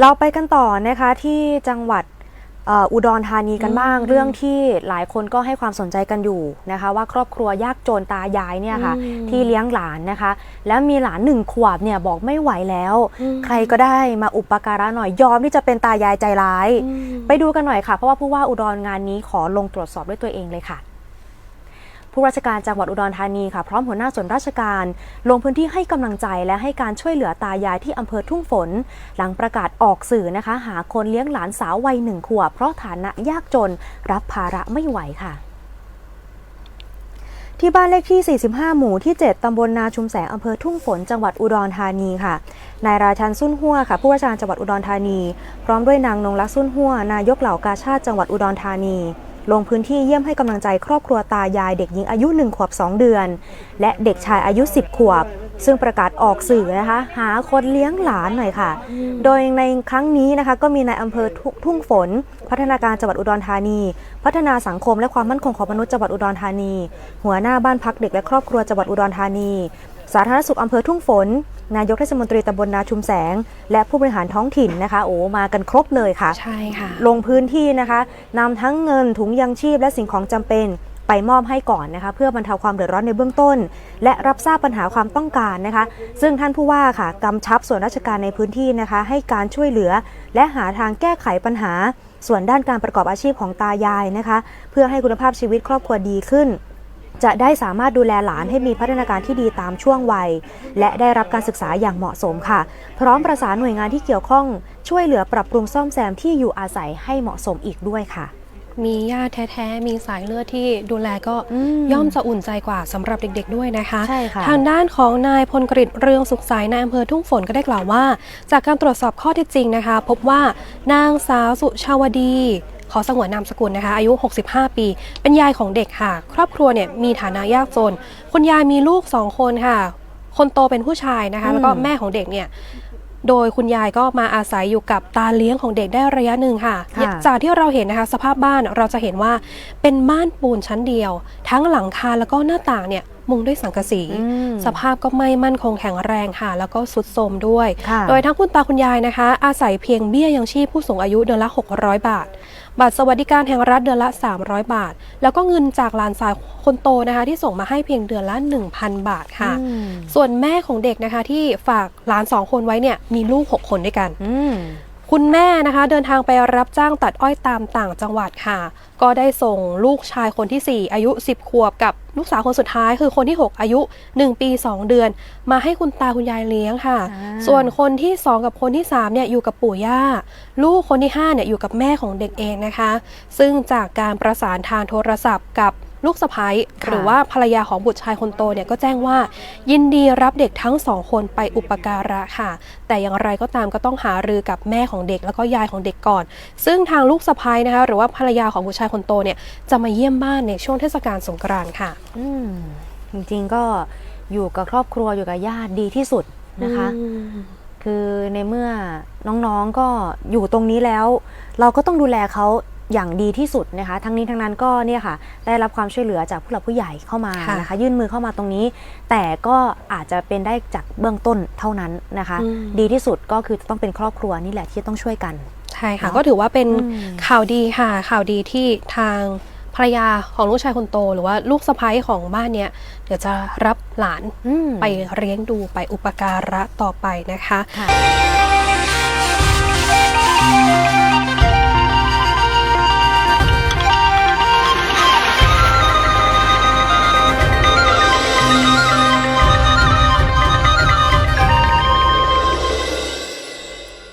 เราไปกันต่อนะคะที่จังหวัดเอ่ออุดรธานีกันบ้างอืมเรื่องที่หลายคนก็ให้ความสนใจกันอยู่นะคะ ว่าครอบครัวยากจนตายายเนี่ยค่ะอืมที่เลี้ยงหลานนะคะ แล้วมีหลานหนึ่งขวบเนี่ยบอกไม่ไหวแล้วอืมใครก็ได้มาอุปการะหน่อยยอมที่จะเป็นตายายใจร้ายอืมไปดูกันหน่อยค่ะ เพราะว่าผู้ว่าอุดรงานนี้ขอลงตรวจสอบด้วยตัวเองเลยค่ะ ผู้ราชการจังหวัดอุดรธานีค่ะพร้อมหัวหน้าส่วนราชการ ลงพื้นที่ให้กำลังใจและให้การช่วยเหลือตายายที่อำเภอทุ่งฝน หลังประกาศออกสื่อนะคะ หาคนเลี้ยงหลานสาววัยหนึ่งขวบเพราะฐานะยากจน รับภาระไม่ไหวค่ะที่บ้านเลขที่ 45 หมู่ที่ 7 ตำบลนาชุมแสง อำเภอทุ่งฝน จังหวัดอุดรธานีค่ะ นายราชันสุนหัวค่ะ ผู้ว่าราชการจังหวัดอุดรธานี พร้อมด้วยนางนงลักษณ์สุนหัว นายกเหล่ากาชาติจังหวัดอุดรธานี ลงพื้นที่เยี่ยมให้กำลังใจครอบครัวตายายเด็กหญิงอายุ 1 ขวบ 2 เดือน และเด็กชายอายุ 10 ขวบ ซึ่งประกาศออกสื่อนะคะ หาคนเลี้ยงหลานหน่อยค่ะ โดยในครั้งนี้นะคะก็มีนายอำเภอทุทุ่งฝน พัฒนาการจังหวัดอุดรธานี พัฒนาสังคมและความมั่นคงของมนุษย์จังหวัดอุดรธานี หัวหน้าบ้านพักเด็กและครอบครัวจังหวัดอุดรธานี สาธารณสุขอำเภอทุ่งฝน นายกเทศมนตรีตำบลนาชุมแสง และผู้บริหารท้องถิ่นนะคะ โอ้มากันครบเลยค่ะ ใช่ค่ะ ลงพื้นที่นะคะนำทั้งเงินถุงยังชีพและสิ่งของจำเป็นไปมอบให้ก่อนนะคะเพื่อบรรเทาความเดือดร้อนในเบื้องต้น และรับทราบปัญหาความต้องการนะคะ ซึ่งท่านผู้ว่าค่ะกำชับส่วนราชการในพื้นที่นะคะ ให้การช่วยเหลือ และหาทางแก้ไขปัญหา ส่วนด้านการประกอบอาชีพของตายายนะคะ เพื่อให้คุณภาพชีวิตครอบครัวดีขึ้น จะได้สามารถดูแลหลานให้มีพัฒนาการที่ดีตามช่วงวัย และได้รับการศึกษาอย่างเหมาะสมค่ะ พร้อมประสานหน่วยงานที่เกี่ยวข้องช่วยเหลือปรับปรุงซ่อมแซมที่อยู่อาศัยให้เหมาะสมอีกด้วยค่ะ มีญาติแท้ๆ มีสายเลือดที่ดูแลก็อืมย่อมจะอุ่นใจกว่าสำหรับเด็กๆด้วยนะคะใช่ค่ะทางด้านของนายพลกฤษเรืองสุขใสนายอำเภอทุ่งฝนก็ได้กล่าวว่า จากการตรวจสอบข้อเท็จจริงนะคะ พบว่านางสาวสุชาวดี ขอสงวนนามสกุลนะคะ อายุ 65 ปี เป็นยายของเด็กค่ะ ครอบครัวเนี่ยมีฐานะยากจน คุณยายมีลูกสองคนค่ะ คนโตเป็นผู้ชายนะคะ แล้วก็อืมแม่ของเด็กเนี่ยโดยคุณยายก็มาอาศัยอยู่กับตาเลี้ยงของเด็กได้ระยะหนึ่งค่ะค่ะ จากที่เราเห็นนะคะสภาพบ้านเราจะเห็นว่าเป็นบ้านปูนชั้นเดียว ทั้งหลังคาแล้วก็หน้าต่างเนี่ยมุงด้วยสังกะสีอืมสภาพก็ไม่มั่นคงแข็งแรงค่ะ แล้วก็สุดโทรมด้วยค่ะโดยทั้งคุณตาคุณยายนะคะ อาศัยเพียงเบี้ยยังชีพผู้สูงอายุเดือนละ 600 บาท บัตรสวัสดิการแห่งรัฐเดือนละ 300 บาท แล้วก็เงินจากหลานสาวคนโตนะคะ ที่ส่งมาให้เพียงเดือนละ 1,000 บาทค่ะอืมส่วนแม่ของเด็กนะคะที่ฝากหลานสองคนไว้เนี่ยมีลูก 6 คนด้วยกันอืม คุณแม่นะคะเดินทางไปรับจ้างตัดอ้อยตามต่างจังหวัดค่ะ ก็ได้ส่งลูกชายคนที่ 4 อายุ 10 ขวบกับลูกสาวคนสุดท้ายคือคนที่ 6 อายุ 1 ปี 2 เดือน มาให้คุณตาคุณยายเลี้ยงค่ะอ่าส่วนคนที่ 2 กับคนที่3เนี่ยอยู่กับปู่ย่า ลูกคนที่5เนี่ยอยู่กับแม่ของเด็กเองนะคะ ซึ่งจากการประสานทางโทรศัพท์กับ ลูกสะพ้ยค่ะหรือว่าภรรยาของบุตรชายคนโตเนี่ยก็แจ้งว่า ยินดีรับเด็กทั้งสองคนไปอุปการะค่ะ แต่อย่างไรก็ตามก็ต้องหารือกับแม่ของเด็กแล้วก็ยายของเด็กก่อน ซึ่งทางลูกสะพ้ยนะคะหรือว่าภรรยาของบุตรชายคนโตเนี่ยจะมาเยี่ยมบ้านในช่วงเทศกาลสงกรานต์ค่ะอืมจริงๆก็อยู่กับครอบครัวอยู่กับญาติดีที่สุดนะคะอืมคือในเมื่อน้องๆก็อยู่ตรงนี้แล้ว เราก็ต้องดูแลเขา อย่างดีที่สุดนะคะ ทั้งนี้ทั้งนั้นก็เนี่ยค่ะ ได้รับความช่วยเหลือจากผู้หลักผู้ใหญ่เข้ามาค่ะนะคะ ยื่นมือเข้ามาตรงนี้ แต่ก็อาจจะเป็นได้จากเบื้องต้นเท่านั้นนะคะอืมดีที่สุดก็คือต้องเป็นครอบครัวนี่แหละที่ต้องช่วยกันใช่ค่ะเนอะก็ถือว่าเป็นอืมข่าวดีค่ะ ข่าวดีที่ทางภรรยาของลูกชายคนโต หรือว่าลูกสะพ้ยของบ้านเนี้ยเดี๋ยวจะรับหลานอืมไปเลี้ยงดูไปอุปการะต่อไปนะคะค่ะ